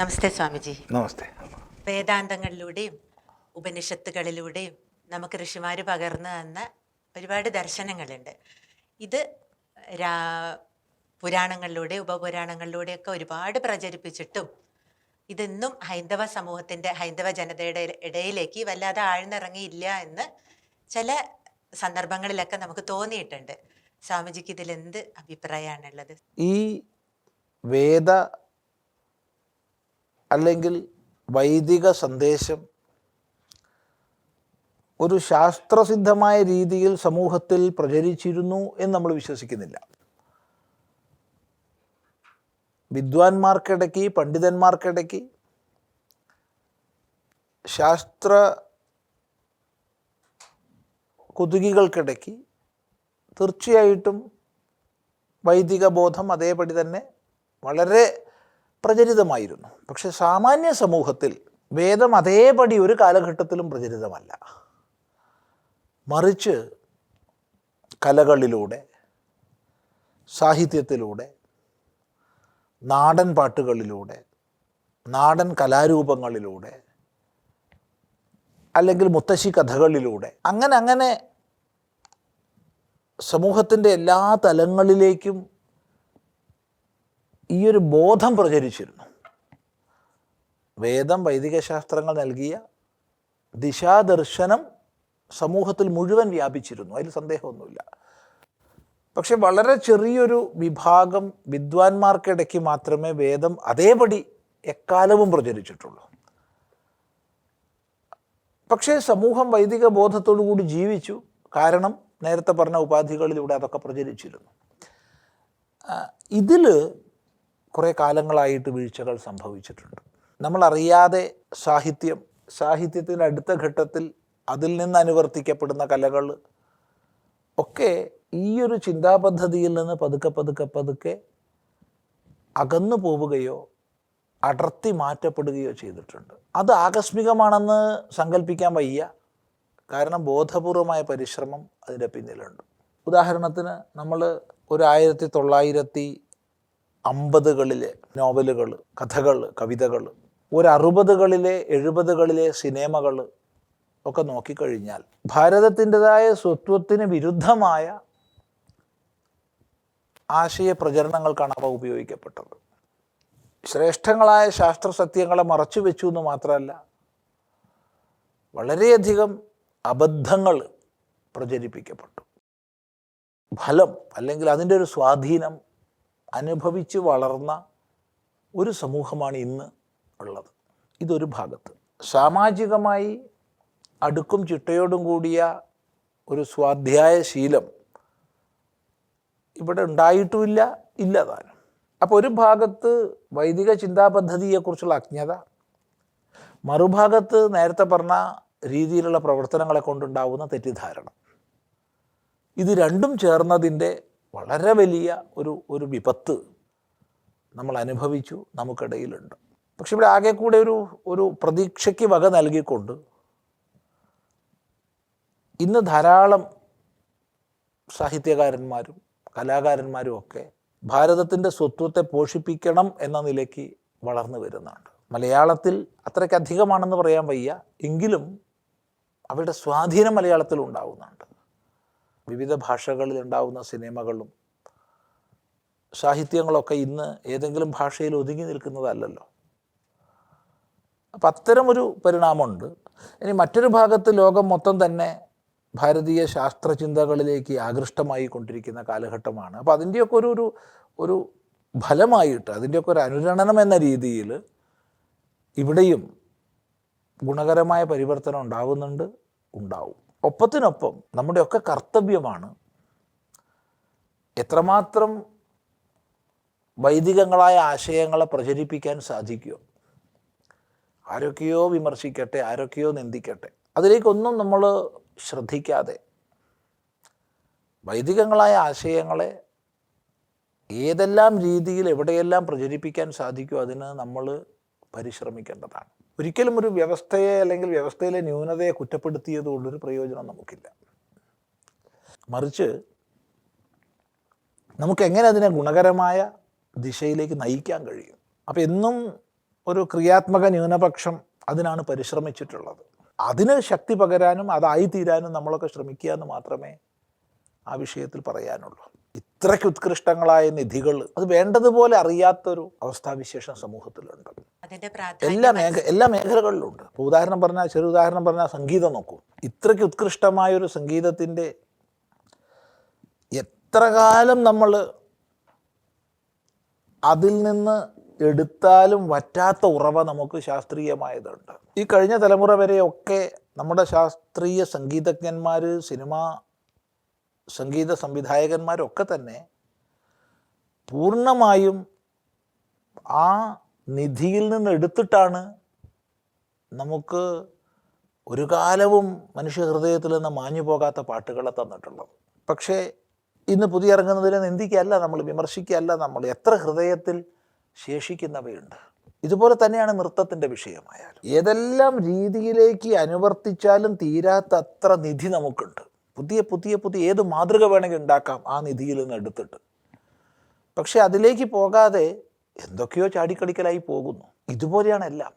നമസ്തേ സ്വാമിജി. നമസ്തേ. വേദാന്തങ്ങളിലൂടെയും ഉപനിഷത്തുകളിലൂടെയും നമുക്ക് ഋഷിമാർ പകർന്നു തന്ന ഒരുപാട് ദർശനങ്ങളുണ്ട്. ഇത് രാ പുരാണങ്ങളിലൂടെ ഉപപുരാണങ്ങളിലൂടെയൊക്കെ ഒരുപാട് പ്രചരിപ്പിച്ചിട്ടും ഇതെന്നും ഹൈന്ദവ സമൂഹത്തിന്റെ ഹൈന്ദവ ജനതയുടെ ഇടയിലേക്ക് വല്ലാതെ ആഴ്ന്നിറങ്ങിയില്ല എന്ന് ചില സന്ദർഭങ്ങളിലൊക്കെ നമുക്ക് തോന്നിയിട്ടുണ്ട്. സ്വാമിജിക്ക് ഇതിൽ എന്ത് അഭിപ്രായമാണുള്ളത്? ഈ വേദ അല്ലെങ്കിൽ വൈദിക സന്ദേശം ഒരു ശാസ്ത്രസിദ്ധമായ രീതിയിൽ സമൂഹത്തിൽ പ്രചരിച്ചിരുന്നു എന്ന് നമ്മൾ വിശ്വസിക്കുന്നില്ല. വിദ്വാൻമാർക്കിടയ്ക്ക് പണ്ഡിതന്മാർക്കിടയ്ക്ക് ശാസ്ത്ര കൊതുകികൾക്കിടയ്ക്ക് തീർച്ചയായിട്ടും വൈദിക ബോധം അതേപടി തന്നെ വളരെ പ്രചരിതമായിരുന്നു. പക്ഷെ സാമാന്യ സമൂഹത്തിൽ വേദം അതേപടി ഒരു കാലഘട്ടത്തിലും പ്രചരിതമല്ല. മറിച്ച് കലകളിലൂടെ സാഹിത്യത്തിലൂടെ നാടൻ പാട്ടുകളിലൂടെ നാടൻ കലാരൂപങ്ങളിലൂടെ അല്ലെങ്കിൽ മുത്തശ്ശി കഥകളിലൂടെ അങ്ങനെ അങ്ങനെ സമൂഹത്തിന്റെ എല്ലാ തലങ്ങളിലേക്കും ഈ ഒരു ബോധം പ്രചരിച്ചിരുന്നു. വേദം വൈദിക ശാസ്ത്രങ്ങൾ നൽകിയ ദിശാദർശനം സമൂഹത്തിൽ മുഴുവൻ വ്യാപിച്ചിരുന്നു. അതിൽ സന്ദേഹമൊന്നുമില്ല. പക്ഷെ വളരെ ചെറിയൊരു വിഭാഗം വിദ്വാൻമാർക്കിടയ്ക്ക് മാത്രമേ വേദം അതേപടി എക്കാലവും പ്രചരിച്ചിട്ടുള്ളൂ. പക്ഷേ സമൂഹം വൈദിക ബോധത്തോടുകൂടി ജീവിച്ചു. കാരണം നേരത്തെ പറഞ്ഞ ഉപാധികളിലൂടെ അതൊക്കെ പ്രചരിച്ചിരുന്നു. ഇതിൽ കുറേ കാലങ്ങളായിട്ട് വീഴ്ചകൾ സംഭവിച്ചിട്ടുണ്ട്. നമ്മളറിയാതെ സാഹിത്യം സാഹിത്യത്തിന്റെ അടുത്ത ഘട്ടത്തിൽ അതിൽ നിന്ന് അനുവർത്തിക്കപ്പെടുന്ന കലകൾ ഒക്കെ ഈ ഒരു ചിന്താപദ്ധതിയിൽ നിന്ന് പതുക്കെ പതുക്കെ പതുക്കെ അകന്നു പോവുകയോ അടർത്തി മാറ്റപ്പെടുകയോ ചെയ്തിട്ടുണ്ട്. അത് ആകസ്മികമാണെന്ന് സങ്കല്പിക്കാൻ വയ്യ. കാരണം ബോധപൂർവമായ പരിശ്രമം അതിന്റെ പിന്നിലുണ്ട്. ഉദാഹരണത്തിന് നമ്മൾ ഒരു ആയിരത്തി തൊള്ളായിരത്തി അമ്പതുകളിലെ നോവലുകൾ കഥകൾ കവിതകൾ ഒരു അറുപതുകളിലെ എഴുപതുകളിലെ സിനിമകൾ ഒക്കെ നോക്കിക്കഴിഞ്ഞാൽ ഭാരതത്തിന്റെതായ സ്വത്വത്തിന് വിരുദ്ധമായ ആശയ പ്രചരണങ്ങൾക്കാണ് അവ ഉപയോഗിക്കപ്പെട്ടത്. ശ്രേഷ്ഠങ്ങളായ ശാസ്ത്ര സത്യങ്ങളെ മറച്ചു വെച്ചു എന്ന് മാത്രമല്ല വളരെയധികം അബദ്ധങ്ങൾ പ്രചരിപ്പിക്കപ്പെട്ടു. ഫലം അല്ലെങ്കിൽ അതിന്റെ ഒരു സ്വാധീനം അനുഭവിച്ച് വളർന്ന ഒരു സമൂഹമാണ് ഇന്ന് ഉള്ളത്. ഇതൊരു ഭാഗത്ത്. സാമാജികമായി അടുക്കും ചിട്ടയോടും കൂടിയ ഒരു സ്വാധ്യായ ശീലം ഇവിടെ ഉണ്ടായിട്ടുമില്ല ഇല്ലതാനും അപ്പോൾ ഒരു ഭാഗത്ത് വൈദിക ചിന്താ പദ്ധതിയെക്കുറിച്ചുള്ള അജ്ഞത മറുഭാഗത്ത് നേരത്തെ പറഞ്ഞ രീതിയിലുള്ള പ്രവർത്തനങ്ങളെ കൊണ്ടുണ്ടാവുന്ന തെറ്റിദ്ധാരണ. ഇത് രണ്ടും ചേർന്നതിന്റെ വളരെ വലിയ ഒരു ഒരു വിപത്ത് നമ്മൾ അനുഭവിച്ചു നമുക്കിടയിലുണ്ട്. പക്ഷെ ഇവിടെ ആകെ കൂടെ ഒരു ഒരു പ്രതീക്ഷയ്ക്ക് വക നൽകിക്കൊണ്ട് ഇന്ന് ധാരാളം സാഹിത്യകാരന്മാരും കലാകാരന്മാരും ഒക്കെ ഭാരതത്തിന്റെ സ്വത്വത്തെ പോഷിപ്പിക്കണം എന്ന നിലയ്ക്ക് വളർന്നു വരുന്നുണ്ട്. മലയാളത്തിൽ അത്രയ്ക്ക് അധികമാണെന്ന് പറയാൻ വയ്യ എങ്കിലും അവരുടെ സ്വാധീനം മലയാളത്തിൽ ഉണ്ടാവുന്നുണ്ട്. വിവിധ ഭാഷകളിൽ ഉണ്ടാവുന്ന സിനിമകളും സാഹിത്യങ്ങളൊക്കെ ഇന്ന് ഏതെങ്കിലും ഭാഷയിൽ ഒതുങ്ങി നിൽക്കുന്നതല്ലല്ലോ. അപ്പം അത്തരമൊരു പരിണാമമുണ്ട്. ഇനി മറ്റൊരു ഭാഗത്ത് ലോകം മൊത്തം തന്നെ ഭാരതീയ ശാസ്ത്രചിന്തകളിലേക്ക് ആകൃഷ്ടമായി കൊണ്ടിരിക്കുന്ന കാലഘട്ടമാണ്. അപ്പോൾ അതിന്റെയൊക്കെ ഒരു ഒരു ഒരു ഫലമായിട്ട് അതിന്റെയൊക്കെ ഒരു അനുരണനം എന്ന രീതിയിൽ ഇവിടെയും ഗുണകരമായ പരിവർത്തനം ഉണ്ടാവുന്നുണ്ട് ഉണ്ടാവും. ഒപ്പത്തിനൊപ്പം നമ്മുടെയൊക്കെ കർത്തവ്യമാണ്. എത്രമാത്രം വൈദികങ്ങളായ ആശയങ്ങളെ പ്രചരിപ്പിക്കാൻ സാധിക്കുമോ ആരൊക്കെയോ വിമർശിക്കട്ടെ ആരൊക്കെയോ നിന്ദിക്കട്ടെ. അതിലേക്കൊന്നും നമ്മൾ ശ്രദ്ധിക്കാതെ വൈദികങ്ങളായ ആശയങ്ങളെ ഏതെല്ലാം രീതിയിൽ എവിടെയെല്ലാം പ്രചരിപ്പിക്കാൻ സാധിക്കുമോ അതിന് നമ്മൾ പരിശ്രമിക്കേണ്ടതാണ്. ഒരിക്കലും ഒരു വ്യവസ്ഥയെ അല്ലെങ്കിൽ വ്യവസ്ഥയിലെ ന്യൂനതയെ കുറ്റപ്പെടുത്തിയത് കൊണ്ടൊരു പ്രയോജനം നമുക്കില്ല. മറിച്ച് നമുക്ക് എങ്ങനെ അതിനെ ഗുണകരമായ ദിശയിലേക്ക് നയിക്കാൻ കഴിയും? അപ്പോൾ എന്നും ഒരു ക്രിയാത്മക ന്യൂനപക്ഷം അതിനാണ് പരിശ്രമിച്ചിട്ടുള്ളത്. അതിന് ശക്തി പകരാനും അതായിത്തീരാനും നമ്മളൊക്കെ ശ്രമിക്കുക എന്ന് മാത്രമേ ആ വിഷയത്തിൽ പറയാനുള്ളൂ. ഇത്രയ്ക്ക് ഉത്കൃഷ്ടങ്ങളായ നിധികൾ അത് വേണ്ടതുപോലെ അറിയാത്തൊരു അവസ്ഥാവിശേഷം സമൂഹത്തിലുണ്ട്. എല്ലാ മേഖ എല്ലാ മേഖലകളിലുണ്ട്. ഇപ്പോൾ ഉദാഹരണം പറഞ്ഞാൽ ചെറു ഉദാഹരണം പറഞ്ഞാൽ സംഗീതം നോക്കൂ. ഇത്രയ്ക്ക് ഉത്കൃഷ്ടമായ ഒരു സംഗീതത്തിന്റെ എത്ര കാലം നമ്മൾ അതിൽ നിന്ന് എടുത്താലും വറ്റാത്ത ഉറവ നമുക്ക് ശാസ്ത്രീയമായതുണ്ട്. ഈ കഴിഞ്ഞ തലമുറ വരെയൊക്കെ നമ്മുടെ ശാസ്ത്രീയ സംഗീതജ്ഞന്മാർ സിനിമ സംഗീത സംവിധായകന്മാരൊക്കെ തന്നെ പൂർണമായും ആ നിധിയിൽ നിന്ന് എടുത്തിട്ടാണ് നമുക്ക് ഒരു കാലവും മനുഷ്യ ഹൃദയത്തിൽ നിന്ന് മാഞ്ഞു പോകാത്ത പാട്ടുകളെ തന്നിട്ടുള്ളത്. പക്ഷേ ഇന്ന് പുതിയ ഇറങ്ങുന്നതിനെ നിന്ദിക്കല്ല നമ്മൾ വിമർശിക്കുകയല്ല നമ്മൾ എത്ര ഹൃദയത്തിൽ ശേഷിക്കുന്നവയുണ്ട്. ഇതുപോലെ തന്നെയാണ് നൃത്തത്തിന്റെ വിഷയമായാലും. ഏതെല്ലാം രീതിയിലേക്ക് അനുവർത്തിച്ചാലും തീരാത്ത അത്ര നിധി നമുക്കുണ്ട്. പുതിയ പുതിയ പുതിയ ഏത് മാതൃക വേണമെങ്കിൽ ഉണ്ടാക്കാം ആ നിധിയിൽ നിന്ന് എടുത്തിട്ട്. പക്ഷെ അതിലേക്ക് പോകാതെ എന്തൊക്കെയോ ചാടിക്കളിക്കലായി പോകുന്നു. ഇതുപോലെയാണ് എല്ലാം.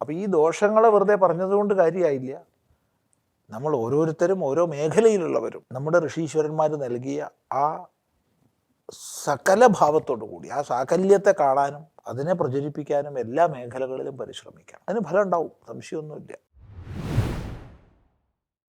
അപ്പോൾ ഈ ദോഷങ്ങളെ വെറുതെ പറഞ്ഞതുകൊണ്ട് കാര്യമായില്ല നമ്മൾ ഓരോരുത്തരും ഓരോ മേഖലയിലുള്ളവരും നമ്മുടെ ഋഷീശ്വരന്മാർ നൽകിയ ആ സകല ഭാവത്തോടു കൂടി ആ സാകല്യത്തെ കാണാനും അതിനെ പ്രചരിപ്പിക്കാനും എല്ലാ മേഖലകളിലും പരിശ്രമിക്കാം. അതിന് ഫലം ഉണ്ടാവും. സംശയമൊന്നുമില്ല.